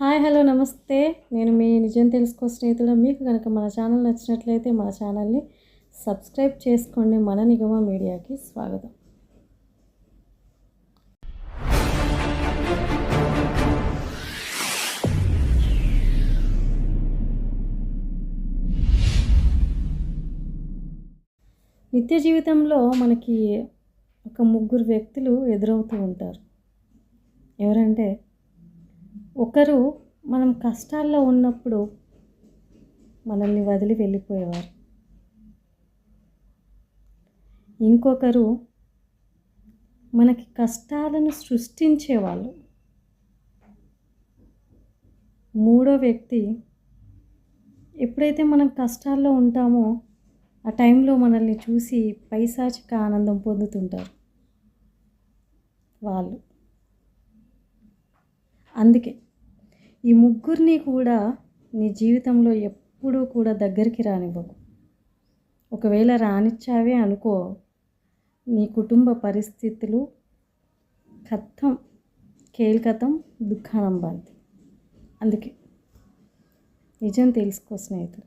Hi hello నమస్తే. నేను మీ నిజం తెలుసుకో స్నేహితులు మీకు కనుక మన ఛానల్ నచ్చినట్లయితే మన ఛానల్ని సబ్స్క్రైబ్ చేసుకోండి. మన నిగమ మీడియాకి స్వాగతం. నిత్య జీవితంలో మనకి ఒక ముగ్గురు వ్యక్తులు ఎదురవుతూ ఉంటారు. ఎవరంటే ఒకరు మనం కష్టాల్లో ఉన్నప్పుడు మనల్ని వదిలి వెళ్ళిపోయేవారు. ఇంకొకరు మనకి కష్టాలను సృష్టించేవాళ్ళు. మూడో వ్యక్తి ఎప్పుడైతే మనం కష్టాల్లో ఉంటామో ఆ టైంలో మనల్ని చూసి పైశాచిక ఆనందం పొందుతుంటారు వాళ్ళు. అందుకే ఈ ముగ్గురిని కూడా నీ జీవితంలో ఎప్పుడూ కూడా దగ్గరికి రానివ్వకు. ఒకవేళ రానిచ్చావే అనుకో నీ కుటుంబ పరిస్థితులు కథం కేల్కతం దుఃఖానం బాంతి అందుకే నిజం తెలుసుకో స్నేహితుడు.